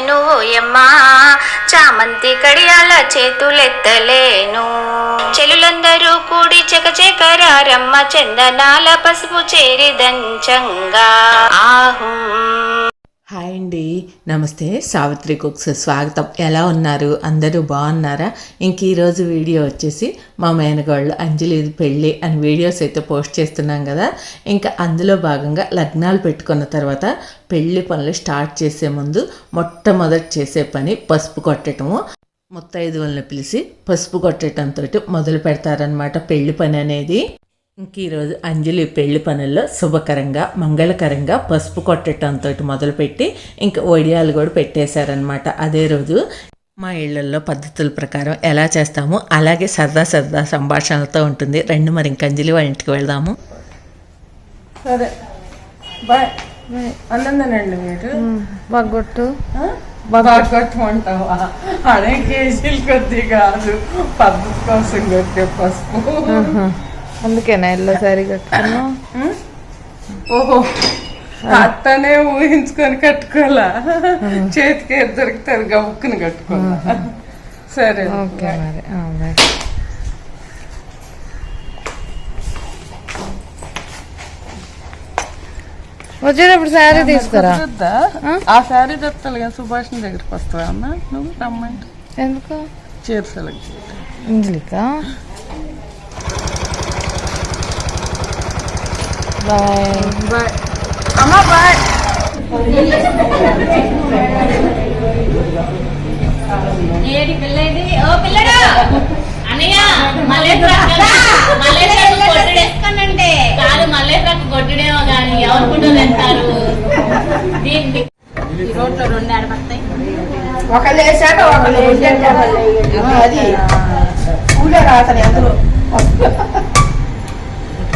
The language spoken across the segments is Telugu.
ఎత్తలేను ఓయమ్మా చామంతి కడియాల చేతులెత్తలేను. చెలులందరూ కూడి చకచకరారమ్మ చందనాల పసుపు చేరి దంచంగా ఆహు. హాయ్ అండి. నమస్తే. సావిత్రి కుక్స్ స్వాగతం. ఎలా ఉన్నారు? అందరూ బాగున్నారా? ఇంక ఈరోజు వీడియో వచ్చేసి మా మేనగాళ్ళు అంజలి పెళ్ళి అని వీడియోస్ అయితే పోస్ట్ చేస్తున్నాం కదా. ఇంకా అందులో భాగంగా లగ్నాలు పెట్టుకున్న తర్వాత పెళ్ళి పనులు స్టార్ట్ చేసే ముందు మొట్టమొదటి చేసే పని పసుపు కొట్టటము. ముత్తైదువులను పిలిచి పసుపు కొట్టడంతో మొదలు పెడతారనమాట పెళ్ళి పని అనేది. ఇంక ఈరోజు అంజలి పెళ్ళి పనుల్లో శుభకరంగా మంగళకరంగా పసుపు కొట్టడంతో మొదలుపెట్టి ఇంకా ఒడియాలు కూడా పెట్టేశారనమాట అదే రోజు మా ఇళ్ళలో పద్ధతుల ప్రకారం ఎలా చేస్తామో అలాగే సరదా సరదా సంభాషణలతో ఉంటుంది. రెండు మరి ఇంక అంజలి వాళ్ళ ఇంటికి వెళ్దాము. సరే. బాయ్. మీరు? బాగొట్టమంటావా కేజీలు కొద్ది కాదు. పద్ధతి కోసం కొట్టే పసుపు. అందుకేనా ఎల్లో శారీ కట్టుకున్నావు ఉం? ఓహో. అత్తనే ఊహించుకొని కట్టుకోవాలా? చేతికి ఏది దొరుకుతారు గబుక్కుని కట్టుకోవాలా? సరే. ఓకే మరి. వచ్చేటప్పుడు శారీ తీసుకురా? ఆ? శారీ తెస్తాను కదా సుభాష్ దగ్గరికి వస్తావా అన్న నువ్వు రమ్మంటే. ఎందుకు? చీర సెలెక్ట్ చేయడం బాయ్ బాయ్ అమ్మ బాయ్ ఏడి పిల్లది ఓ పిల్లడా అన్నయ్య మల్లేశ్వరకు మల్లేశ్వరకు కొట్టుడేసుకోనంటే కాదు మల్లేశ్వరకు కొట్టుడేమో కానీ ఎవరు ఫోటో తెస్తారు దీనికి ఈ రోడ్లో రెండు ఆడపడతాయి ఒకళ్ళు వేసాక ఒకళ్ళు అది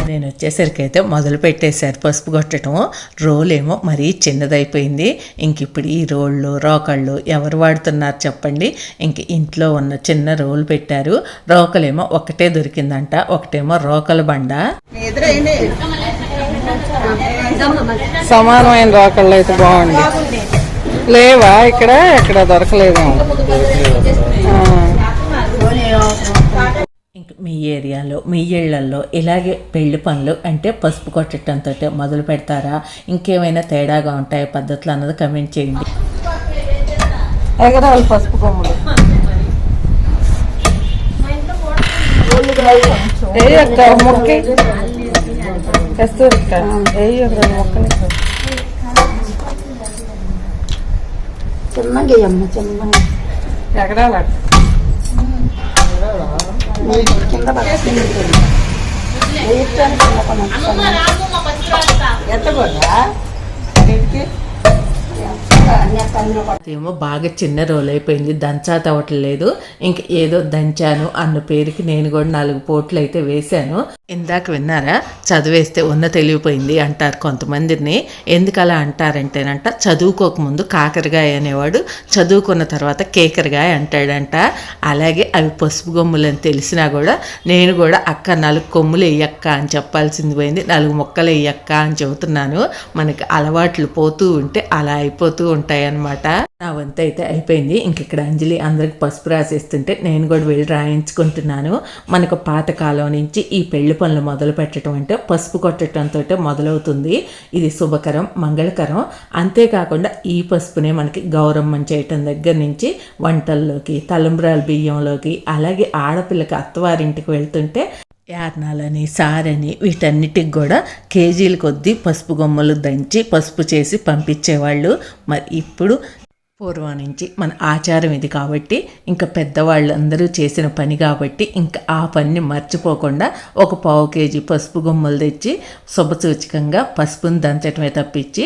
నేను వచ్చేసరికి అయితే మొదలు పెట్టేశారు. పసుపు కొట్టడం రోల్ ఏమో మరీ చిన్నదైపోయింది. ఇంక ఇప్పుడు ఈ రోళ్ళు రోకళ్ళు ఎవరు వాడుతున్నారు చెప్పండి. ఇంక ఇంట్లో ఉన్న చిన్న రోల్ పెట్టారు. రోకలేమో ఒకటే దొరికిందంట ఒకటేమో రోకల బండ. సమానమైన రోకళ్ళు అయితే బాగుంది లేవా? ఇక్కడ ఇక్కడ దొరకలేదేమో మీ ఏరియాలో మీ ఇళ్ళలో ఇలాగే పెళ్ళి పనులు అంటే పసుపు కొట్టడంతో మొదలు పెడతారా? ఇంకేమైనా తేడాగా ఉంటాయో పద్ధతులు అన్నది కమెంట్ చేయండి. ఎగరాలి పసుపు కొమ్ములు. మొక్క. చిన్నగా అమ్మ చిన్నగా. ఎగరాలి. కింద పడుతుంది ఏమో బాగా చిన్న రోల్ అయిపోయింది. దంచా తవ్వట్లేదు ఇంక ఏదో దంచాను అన్న పేరుకి నేను కూడా నాలుగు పోట్లు అయితే వేశాను. ఇందాక విన్నారా? చదివేస్తే ఉన్న తెలివిపోయింది అంటారు కొంతమందిని. ఎందుకు అలా అంటారంటేనంట చదువుకోకముందు కాకరకాయ అనేవాడు చదువుకున్న తర్వాత కేకరకాయ అంటాడంట. అలాగే అవి పసుపు గొమ్ములు అని తెలిసినా కూడా నేను కూడా అక్క నాలుగు కొమ్ములు వేయక్క అని చెప్పాల్సింది పోయింది. నాలుగు మొక్కలు వేయక్క అని చెబుతున్నాను. మనకి అలవాట్లు పోతూ ఉంటే అలా అయిపోతూ ఉంటాయి అనమాట నా వంతు అయితే అయిపోయింది. ఇంక ఇక్కడ అంజలి అందరికి పసుపు రాసేస్తుంటే నేను కూడా వెళ్ళి రాయించుకుంటున్నాను. మనకు పాతకాలం నుంచి ఈ పెళ్ళి పనులు మొదలు పెట్టడం అంటే పసుపు కొట్టడంతో మొదలవుతుంది. ఇది శుభకరం మంగళకరం. అంతేకాకుండా ఈ పసుపునే మనకి గౌరమ్మం చేయటం దగ్గర నుంచి వంటల్లోకి తలంబ్రాల బియ్యంలోకి అలాగే ఆడపిల్లకి అత్తవారింటికి వెళ్తుంటే యార్నాలని సారని వీటన్నిటికి కూడా కేజీల కొద్దీ పసుపు గొమ్మలు దంచి పసుపు చేసి పంపించేవాళ్ళు. మరి ఇప్పుడు పూర్వం నుంచి మన ఆచారం ఇది కాబట్టి ఇంకా పెద్దవాళ్ళు అందరూ చేసిన పని కాబట్టి ఇంకా ఆ పనిని మర్చిపోకుండా ఒక పావు కేజీ పసుపు గుమ్మలు తెచ్చి శుభసూచకంగా పసుపుని దంచటమే తప్పించి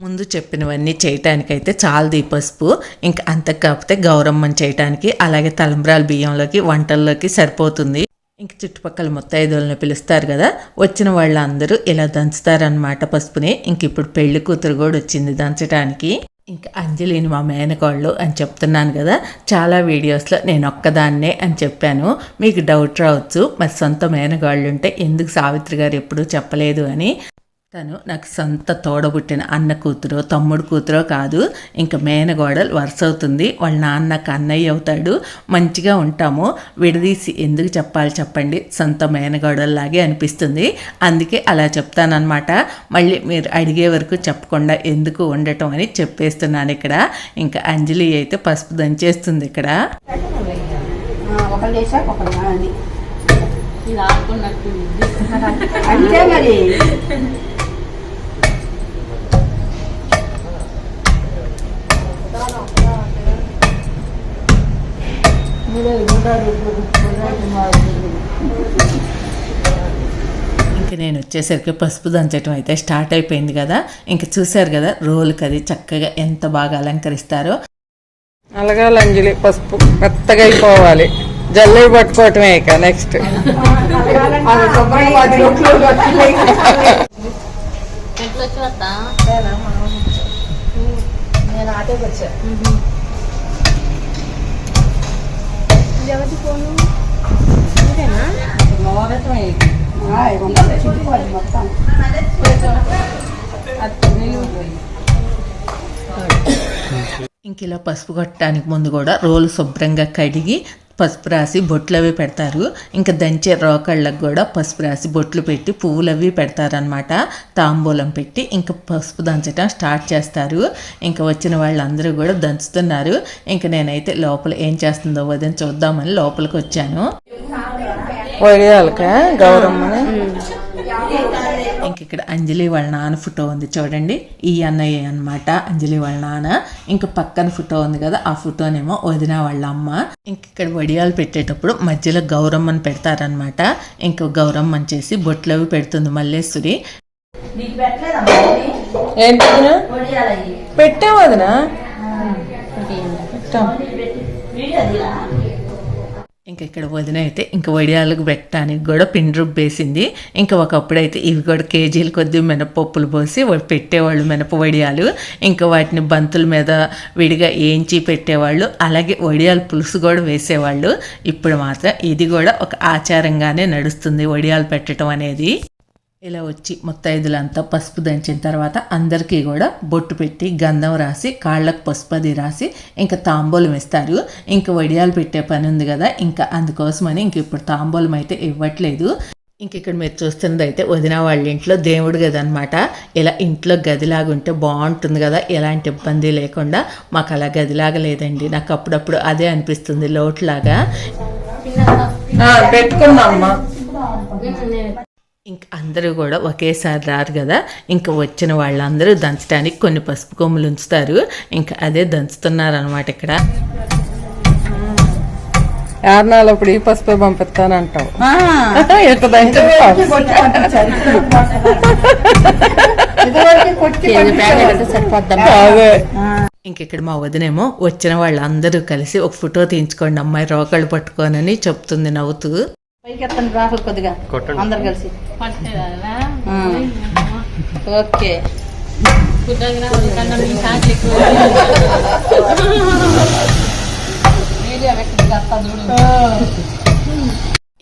ముందు చెప్పినవన్నీ చేయటానికైతే చాలది పసుపు. ఇంకా అంతకు కాకపోతే గౌరమ్మని చేయటానికి అలాగే తలంబ్రాల బియ్యంలోకి వంటల్లోకి సరిపోతుంది. ఇంక చుట్టుపక్కల ముత్తైదువులను పిలుస్తారు కదా. వచ్చిన వాళ్ళందరూ ఇలా దంచుతారనమాట పసుపుని. ఇంక ఇప్పుడు పెళ్ళి కూతురు కూడా వచ్చింది దంచడానికి ఇంకా అంజలిని మా మేనకోళ్ళు అని చెప్తున్నాను కదా. చాలా వీడియోస్లో నేను ఒక్కదాన్నే అని చెప్పాను. మీకు డౌట్ రావచ్చు. మరి సొంత మేనగాళ్ళు ఉంటే ఎందుకు సావిత్రి గారు ఎప్పుడూ చెప్పలేదు అని. తను నాకు సొంత తోడబుట్టిన అన్న కూతురో తమ్ముడు కూతురో కాదు. ఇంకా మేనగోడలు వరుస అవుతుంది వాళ్ళ నాన్న నాకు అన్నయ్య అవుతాడు. మంచిగా ఉంటాము. విడదీసి ఎందుకు చెప్పాలి చెప్పండి. సొంత మేనగోడల్లాగే అనిపిస్తుంది. అందుకే అలా చెప్తానన్నమాట. మళ్ళీ మీరు అడిగే వరకు చెప్పకుండా ఎందుకు ఉండటం అని చెప్పేస్తున్నాను ఇక్కడ. ఇంకా అంజలి అయితే పసుపు దంచేస్తుంది ఇక్కడ. అంతే మరి. ఇంక నేను వచ్చేసరికి పసుపు దంచడం అయితే స్టార్ట్ అయిపోయింది కదా. ఇంక చూశారు కదా రోలుకి అది చక్కగా ఎంత బాగా అలంకరిస్తారో. అలగాలి అంజలి పసుపు మెత్తగా అయిపోవాలి. జల్లెడ పట్టుకోవటమే ఇక నెక్స్ట్ ఎట్లా వచ్చి. వస్తా నేను ఆటోకి వచ్చా చుట్టుకోవాలి మొత్తం. ఇంక ఇలా పసుపు కొట్టడానికి ముందు కూడా రోలు శుభ్రంగా కడిగి పసుపు రాసి బొట్లు అవి పెడతారు. ఇంకా దంచే రోకళ్ళకు కూడా పసుపు రాసి బొట్లు పెట్టి పువ్వులు అవి పెడతారనమాట తాంబూలం పెట్టి ఇంకా పసుపు దంచడం స్టార్ట్ చేస్తారు. ఇంకా వచ్చిన వాళ్ళందరూ కూడా దంచుతున్నారు. ఇంకా నేనైతే లోపల ఏం చేస్తుందో వదిన చూద్దామని లోపలికి వచ్చాను. గౌరమ్మని? ఇక్కడ అంజలి వాళ్ళ నాన్న ఫోటో ఉంది చూడండి. ఈ అన్నయ్య అన్నమాట అంజలి వాళ్ళ నాన్న. ఇంకా పక్కన ఫోటో ఉంది కదా ఆ ఫోటోనేమో వదిన వాళ్ళ అమ్మ. ఇంక ఇక్కడ వడియాలు పెట్టేటప్పుడు మధ్యలో గౌరమ్మని పెడతారనమాట ఇంక గౌరమ్మని చేసి బొట్లు అవి పెడుతుంది మల్లేశ్వరి. ఏంటి వదినా? పెట్టాం. వదినా పెట్టాం ఇంకా ఇక్కడ వదిన అయితే ఇంకా వడియాలకు పెట్టడానికి కూడా పిండి రుబ్బేసింది. ఇంకా ఒకప్పుడైతే ఇవి కూడా కేజీల కొద్ది మినపప్పులు పోసి పెట్టేవాళ్ళు మినప వడియాలు. ఇంకా వాటిని బంతుల మీద విడిగా ఏంచి పెట్టేవాళ్ళు. అలాగే వడియాల పులుసు కూడా వేసేవాళ్ళు. ఇప్పుడు మాత్రం ఇది కూడా ఒక ఆచారంగానే నడుస్తుంది వడియాలు పెట్టడం అనేది. ఇలా వచ్చి ముత్తైదులంతా పసుపు దంచిన తర్వాత అందరికీ కూడా బొట్టు పెట్టి గంధం రాసి కాళ్ళకు పసుపు అది రాసి ఇంకా తాంబూలం ఇస్తారు ఇంకా వడియాలు పెట్టే పని ఉంది కదా ఇంకా అందుకోసమని ఇంక ఇప్పుడు తాంబూలం అయితే ఇవ్వట్లేదు. ఇంక ఇక్కడ మీరు చూస్తున్నది అయితే వదిన వాళ్ళ ఇంట్లో దేవుడు గది అనమాట ఇలా ఇంట్లో గదిలాగా ఉంటే బాగుంటుంది కదా ఎలాంటి ఇబ్బంది లేకుండా. మాకు అలా గదిలాగా లేదండి. నాకు అప్పుడప్పుడు అదే అనిపిస్తుంది లోటులాగా. ఆ, పెట్టుకున్నా ఇంక అందరూ కూడా ఒకేసారి రారు కదా. ఇంకా వచ్చిన వాళ్ళందరూ దంచడానికి కొన్ని పసుపు కొమ్ములు ఉంచుతారు. ఇంకా అదే దంచుతున్నారు అనమాట ఇక్కడ. యార్నాలు ఇప్పుడు ఈ పసుపే పంపిస్తానంటావు. ఎంత దంచుతావు అదే. ఇంక ఇక్కడ మా వదినేమో వచ్చిన వాళ్ళందరూ కలిసి ఒక ఫోటో తీయించుకోండి అమ్మాయి రోకళ్ళు పట్టుకోనని చెప్తుంది నవ్వుతూ. పైకి ఎత్తండి రాహుల్ కొద్దిగా. అందరు కలిసి. పట్టేదా ఓకే.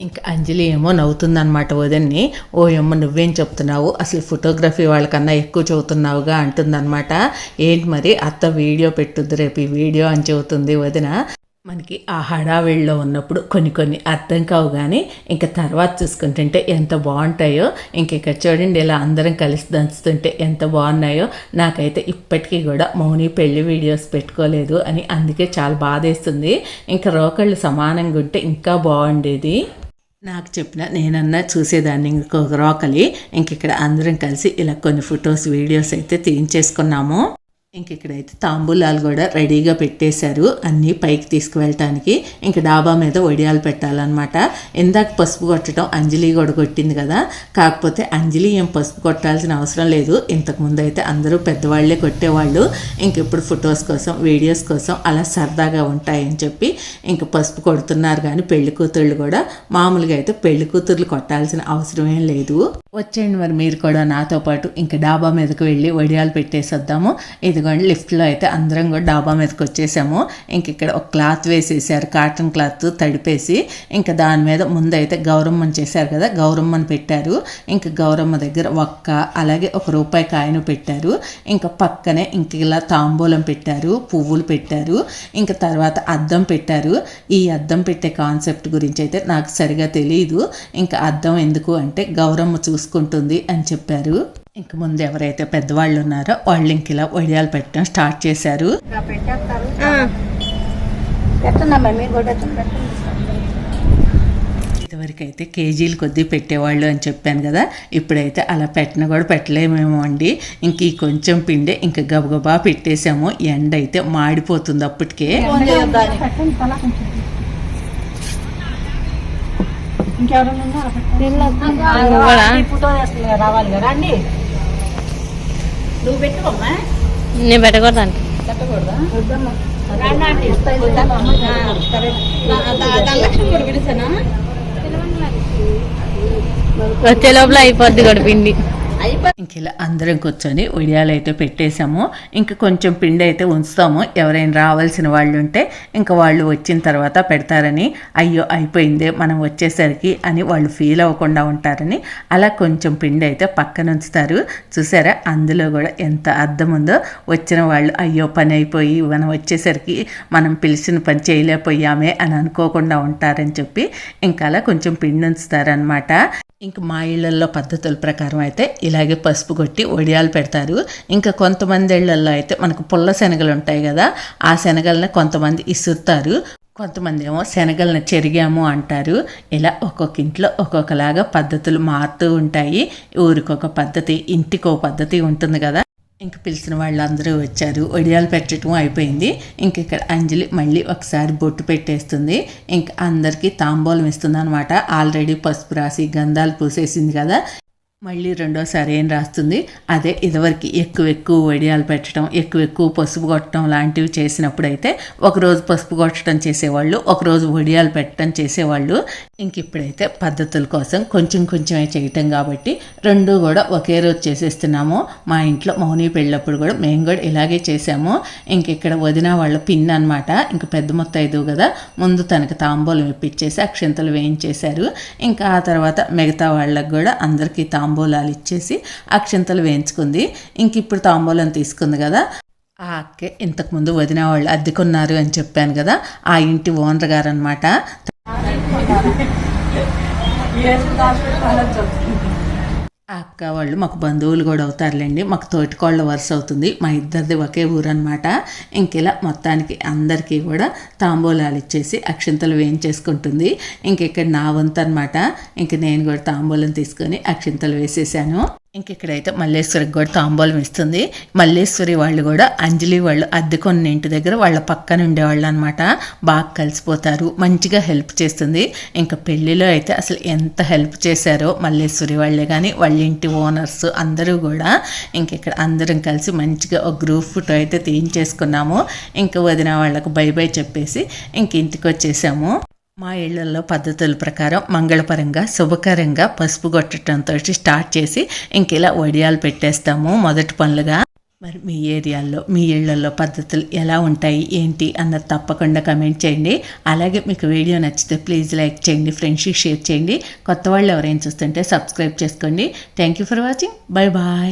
ఇంకా అంజలి ఏమో నవ్వుతుందన్నమాట వదిన్ని. ఓ అమ్మ నువ్వేం చెప్తున్నావు? అసలు ఫోటోగ్రఫీ వాళ్ళకన్నా ఎక్కువ చదువుతున్నావుగా అంటుందన్నమాట. ఏంటి మరి? అత్త వీడియో పెట్టుద్ది రేపు ఈ వీడియో అని చెబుతుంది వదిన. మనకి ఆ హడావిడిలో ఉన్నప్పుడు కొన్ని కొన్ని అర్థం కావు కానీ ఇంకా తర్వాత చూసుకుంటుంటే ఎంత బాగుంటాయో ఇంక ఇక్కడ చూడండి ఇలా అందరం కలిసి దంచుతుంటే ఎంత బాగున్నాయో నాకైతే ఇప్పటికీ కూడా మౌని పెళ్ళి వీడియోస్ పెట్టుకోలేదు అని అందుకే చాలా బాధేస్తుంది. ఇంకా రోకళ్ళు సమానంగా ఉంటే ఇంకా బాగుండేది. నాకు చెప్పిన నేనన్నా చూసేదాన్ని ఇంకొక రోకలి ఇంక ఇక్కడ అందరం కలిసి ఇలా కొన్ని ఫొటోస్ వీడియోస్ అయితే తీయించేసుకున్నాము. ఇంక ఇక్కడైతే తాంబూలాలు కూడా రెడీగా పెట్టేశారు అన్నీ పైకి తీసుకువెళ్ళటానికి. ఇంక డాబా మీద వడియాలు పెట్టాలన్నమాట. ఇందాక పసుపు కొట్టడం అంజలి కూడా కొట్టింది కదా. కాకపోతే అంజలి ఏం పసుపు కొట్టాల్సిన అవసరం లేదు. ఇంతకుముందు అయితే అందరూ పెద్దవాళ్ళే కొట్టేవాళ్ళు. ఇంక ఇప్పుడు ఫొటోస్ కోసం వీడియోస్ కోసం అలా సరదాగా ఉంటాయని చెప్పి ఇంక పసుపు కొడుతున్నారు. కానీ పెళ్ళి కూతుళ్ళు కూడా మామూలుగా అయితే పెళ్ళి కూతుర్లు కొట్టాల్సిన అవసరం ఏం లేదు. వచ్చేయండి మరి మీరు కూడా నాతో పాటు. ఇంక డాబా మీదకి వెళ్ళి వడియాలు పెట్టేసొద్దాము. ఇది ఇదిగోండి లిఫ్ట్లో అయితే అందరం కూడా డాబా మీదకి వచ్చేసాము. ఇంక ఇక్కడ ఒక క్లాత్ వేసేసారు కాటన్ క్లాత్ తడిపేసి. ఇంకా దాని మీద ముందైతే గౌరమ్మని చేశారు కదా గౌరమ్మని పెట్టారు. ఇంకా గౌరమ్మ దగ్గర ఒక్క అలాగే ఒక రూపాయి కాయను పెట్టారు. ఇంకా పక్కనే ఇంక ఇలా తాంబూలం పెట్టారు పువ్వులు పెట్టారు. ఇంకా తర్వాత అద్దం పెట్టారు. ఈ అద్దం పెట్టే కాన్సెప్ట్ గురించి అయితే నాకు సరిగా తెలియదు ఇంకా అద్దం ఎందుకు అంటే గౌరమ్మ చూసుకుంటుంది అని చెప్పారు. ఇంక ముందు ఎవరైతే పెద్దవాళ్ళు ఉన్నారో వాళ్ళు ఇంక ఇలా వడియాలు పెట్టడం స్టార్ట్ చేశారు. పెట్టండి మీరు కూడా పెట్టండి. ఇదివరకు అయితే కేజీలు కొద్దీ పెట్టేవాళ్ళు అని చెప్పాను కదా ఇప్పుడైతే అలా పెట్టిన కూడా పెట్టలేమేమో అండి. ఇంక ఈ కొంచెం పిండే ఇంకా గబగబా పెట్టేసాము ఎండ అయితే మాడిపోతుంది అప్పటికే రావాలి కదా అండి నువ్వు పెట్టుకోమ్మా నేను పెట్టకూడదు అంటే. వచ్చే లోపల అయిపోద్ది కూడా పిండి. ఇంక ఇలా అందరం కూర్చొని ఉడియాలు అయితే పెట్టేశాము. ఇంకా కొంచెం పిండి అయితే ఉంచుతాము. ఎవరైనా రావాల్సిన వాళ్ళు ఉంటే ఇంకా వాళ్ళు వచ్చిన తర్వాత పెడతారని అయ్యో అయిపోయిందే మనం వచ్చేసరికి అని వాళ్ళు ఫీల్ అవ్వకుండా ఉంటారని అలా కొంచెం పిండి అయితే పక్కన ఉంచుతారు చూసారా? అందులో కూడా ఎంత అర్థం ఉందో. వచ్చిన వాళ్ళు అయ్యో పని అయిపోయి మనం వచ్చేసరికి మనం పిలిచిన పని చేయలేకపోయామే అని అనుకోకుండా ఉంటారని చెప్పి ఇంకా అలా కొంచెం పిండి ఉంచుతారనమాట ఇంక మా ఇళ్ళలో పద్ధతుల ప్రకారం అయితే ఇలాగే పసుపు కొట్టి వడియాలు పెడతారు. ఇంకా కొంతమంది ఇళ్ళలో అయితే మనకు పుల్ల శనగలు ఉంటాయి కదా ఆ శనగల్ని కొంతమంది ఇసురుతారు. కొంతమంది ఏమో శనగలను చెరిగాము అంటారు. ఇలా ఒక్కొక్క ఇంట్లో ఒక్కొక్కలాగా పద్ధతులు మారుతూ ఉంటాయి. ఊరికొక పద్ధతి ఇంటికో పద్ధతి ఉంటుంది కదా. ఇంక పిలిచిన వాళ్ళందరూ వచ్చారు. వడియాలు పెట్టడం అయిపోయింది. ఇంక ఇక్కడ అంజలి మళ్ళీ ఒకసారి బొట్టు పెట్టేస్తుంది. ఇంక అందరికీ తాంబూలం ఇస్తుంది అనమాట ఆల్రెడీ పసుపు రాసి గంధాలు పూసేసింది కదా. మళ్ళీ రెండోసారి ఏం రాస్తుంది? అదే ఇదివరకు ఎక్కువ ఎక్కువ వడియాలు పెట్టడం ఎక్కువ ఎక్కువ పసుపు కొట్టడం లాంటివి చేసినప్పుడు అయితే ఒకరోజు పసుపు కొట్టడం చేసేవాళ్ళు ఒకరోజు వడియాలు పెట్టడం చేసేవాళ్ళు. ఇంక ఇప్పుడైతే పద్ధతుల కోసం కొంచెం కొంచెమే చేయటం కాబట్టి రెండు కూడా ఒకే రోజు చేసేస్తున్నాము. మా ఇంట్లో మౌని పెళ్ళప్పుడు కూడా మేము కూడా ఇలాగే చేసాము ఇంక ఇక్కడ వదిన వాళ్ళ పిన్ అనమాట ఇంక పెద్ద మొత్తం కదా. ముందు తనకు తాంబూలం ఇప్పించేసి అక్షంతలు వేయించేశారు. ఇంకా ఆ తర్వాత మిగతా వాళ్ళకి కూడా అందరికీ తాంబూలాలు ఇచ్చేసి అక్షంతలు వేయించుకుంది. ఇంక ఇప్పుడు తాంబూలం తీసుకుంది కదా. ఆ అక్కే ఇంతకుముందు వదిన వాళ్ళు అద్దెకున్నారు అని చెప్పాను కదా. ఆ ఇంటి ఓనర్ గారు అనమాట అక్క వాళ్ళు మాకు బంధువులు కూడా అవుతారులేండి. మాకు తోటికోళ్ళ వరుస అవుతుంది. మా ఇద్దరిది ఒకే ఊరనమాట ఇంకెలా మొత్తానికి అందరికీ కూడా తాంబూలాలు ఇచ్చేసి అక్షింతలు వేయించేసుకుంటుంది. ఇంక ఇక్కడ నా వంతు అనమాట ఇంక నేను కూడా తాంబూలం తీసుకొని అక్షింతలు వేసేసాను. ఇంకెక్కడైతే మల్లేశ్వరికి కూడా తాంబూలం ఇస్తుంది. మల్లేశ్వరి వాళ్ళు కూడా అంజలి వాళ్ళు అద్దెకొన్న ఇంటి దగ్గర వాళ్ళ పక్కన ఉండేవాళ్ళు అనమాట బాగా కలిసిపోతారు మంచిగా హెల్ప్ చేస్తుంది. ఇంకా పెళ్ళిలో అయితే అసలు ఎంత హెల్ప్ చేశారో మల్లేశ్వరి వాళ్ళే కానీ వాళ్ళ ఇంటి ఓనర్స్ అందరూ కూడా ఇంక ఇక్కడ అందరం కలిసి మంచిగా ఒక గ్రూప్ ఫోటో అయితే తీయించేసుకున్నాము. ఇంకా వదిన వాళ్ళకు బై బై చెప్పేసి ఇంక ఇంటికి వచ్చేసాము. మా ఇళ్ళలో పద్ధతుల ప్రకారం మంగళపరంగా శుభకరంగా పసుపు కొట్టడంతో స్టార్ట్ చేసి ఇంక ఇలా వడియాలు పెట్టేస్తాము మొదటి పనులుగా. మరి మీ ఏరియాల్లో మీ ఇళ్ళలో పద్ధతులు ఎలా ఉంటాయి ఏంటి అన్నది తప్పకుండా కమెంట్ చేయండి. అలాగే మీకు వీడియో నచ్చితే ప్లీజ్ లైక్ చేయండి ఫ్రెండ్షిప్ షేర్ చేయండి. కొత్త వాళ్ళు ఎవరైనా చూస్తుంటే సబ్స్క్రైబ్ చేసుకోండి. Thank you for watching. Bye bye.